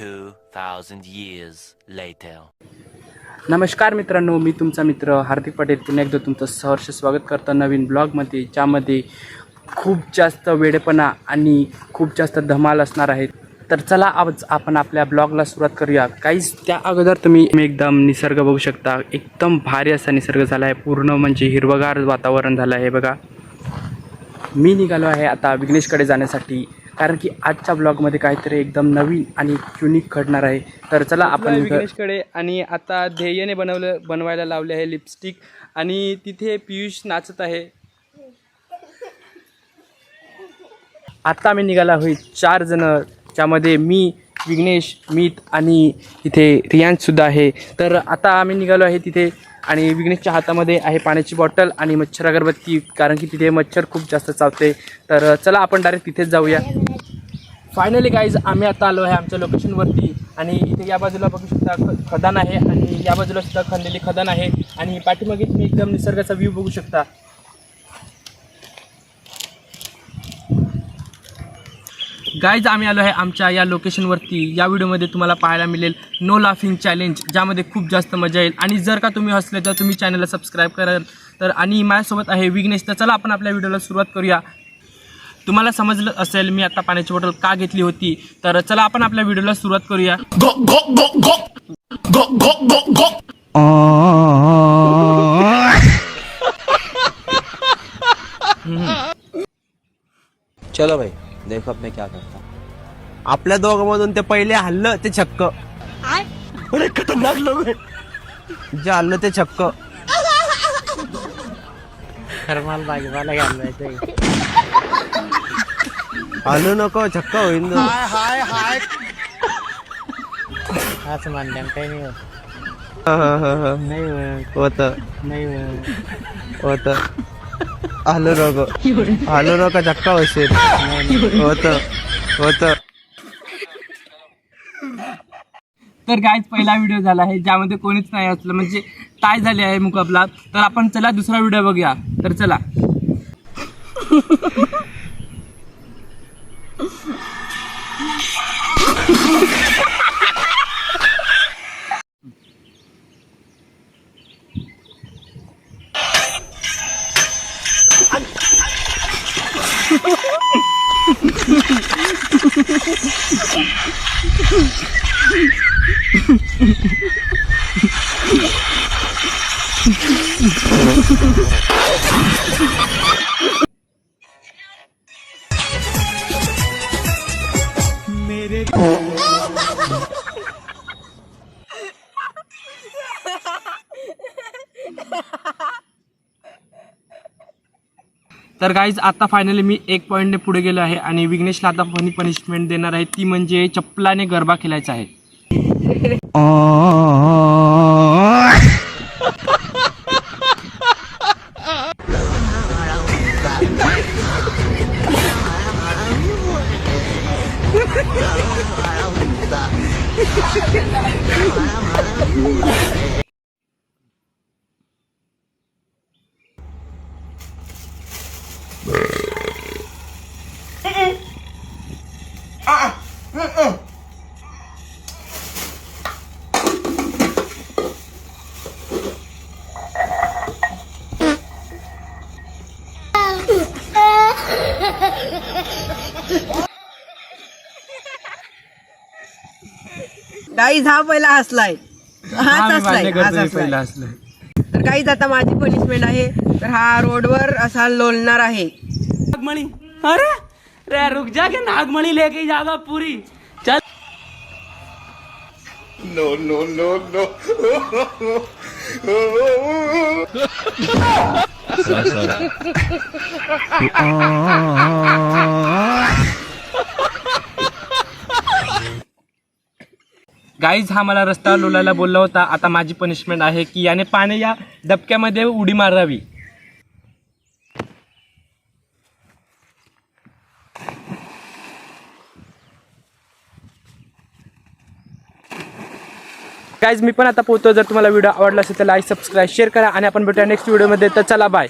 2,000 years later. नमस्कार मित्रांनो मी तुमचा मित्र हार्दिक पटेल. पुन्हा एकदा तुमचं सहर्ष स्वागत करता नवीन ब्लॉगमध्ये ज्यामध्ये खूप जास्त वेडेपणा आणि खूप जास्त धमाल असणार आहेत तर चला आज आपण आपल्या ब्लॉगला सुरुवात करूया. काहीच त्या अगोदर तुम्ही एकदम निसर्ग बघू शकता. एकदम भारी असा निसर्ग झाला आहे पूर्ण म्हणजे हिरवगार वातावरण झालं आहे बघा. मी निघालो आहे आता विघ्नेशकडे जाण्यासाठी. कारण की आजच्या ब्लॉगमध्ये काहीतरी एकदम नवीन आणि युनिक घडणार आहे. तर चला आपण विघ्नेशकडे आणि आता ध्येयने बनवलं बनवायला लावले आहे लिपस्टिक आणि तिथे पियुष नाचत आहे. आता आम्ही निघाला होईल चार जण. ज्यामध्ये मी विघ्नेश मीत आणि इथे रियांशसुद्धा आहे. तर आता आम्ही निघालो आहे तिथे आणि विघ्नेशच्या हातामध्ये आहे पाण्याची बॉटल आणि मच्छर अगरबत्ती कारण की तिथे मच्छर खूप जास्त चावते. तर चला आपण डायरेक्ट तिथेच जाऊया. फायनली गाईज आम्ही आता आलो आहे आमच्या लोकेशनवरती आणि इथे या बाजूला बघू शकता ख- खदान आहे आणि या बाजूला सुद्धा खणलेली खदान आहे आणि पाठीमागे तुम्ही एकदम निसर्गाचा व्ह्यू बघू शकता. गाईज आम्ही आलो आहे आमच्या या लोकेशनवरती या व्हिडिओमध्ये तुम्हाला पाहायला मिळेल नो लाफिंग चॅलेंज ज्यामध्ये खूप जास्त मजा येईल. आणि जर का तुम्ही हसले तर तुम्ही चॅनलला सबस्क्राईब कराल तर आणि माझ्यासोबत आहे विघ्नेश. तर चला आपण आपल्या व्हिडिओला सुरुवात करूया. तुम्हाला समजलं असेल मी आता पाण्याची बॉटल का घेतली होती? तर चला आपण आपल्या व्हिडिओला सुरुवात करूया. चला भाई. देखो अब मैं क्या करता हूँ. आपल्या दोघांमधून ते पहिले हल्लं ते छक्क. अरे खतरनाक लोक. जे हल्लं ते छक्क. खरमाल भाजीपाला घालवायचं हलू नको छक्क होईन ना. असं म्हणल्यान काही नाही होत. हा, हा, हा, हा. नाही होत. होत. नाही होत. हलू नको हलू नको छक्क होशील? होत. होत. तर गायच पहिला व्हिडिओ झाला आहे ज्यामध्ये कोणीच नाही असलं. म्हणजे टाय झाले आहे मुकाबला. तर आपण चला दुसरा व्हिडिओ बघूया. तर चला. तर गाईज आता फायनली मी एक पॉईंटने पुढे गेलो आहे आणि विघ्नेशला आता फनी पनिशमेंट देणार आहे. ती म्हणजे चप्पलाने गरबा खेळायचा आहे. 말아봅니다. गाईज हा पहिला हसलाय. हा हाच हसलाय हाच तर काहीच आता माझी पनिशमेंट आहे. तर हा रोडवर असा लोलणार आहे. नागमणि. अरे रे रुक जा के नागमणि लेके जागा पूरी. चल. गाईज हा मला रस्ता लोलायला बोलला होता. आता माझी पनिशमेंट आहे की याने पाणी या डबक्यामध्ये उडी मारावी. गाईज मी पण आता पोहतो जर तुम्हाला व्हिडिओ आवडला असेल तर लाईक सबस्क्राईब शेअर करा आणि आपण भेटूया नेक्स्ट व्हिडिओमध्ये तर चला बाय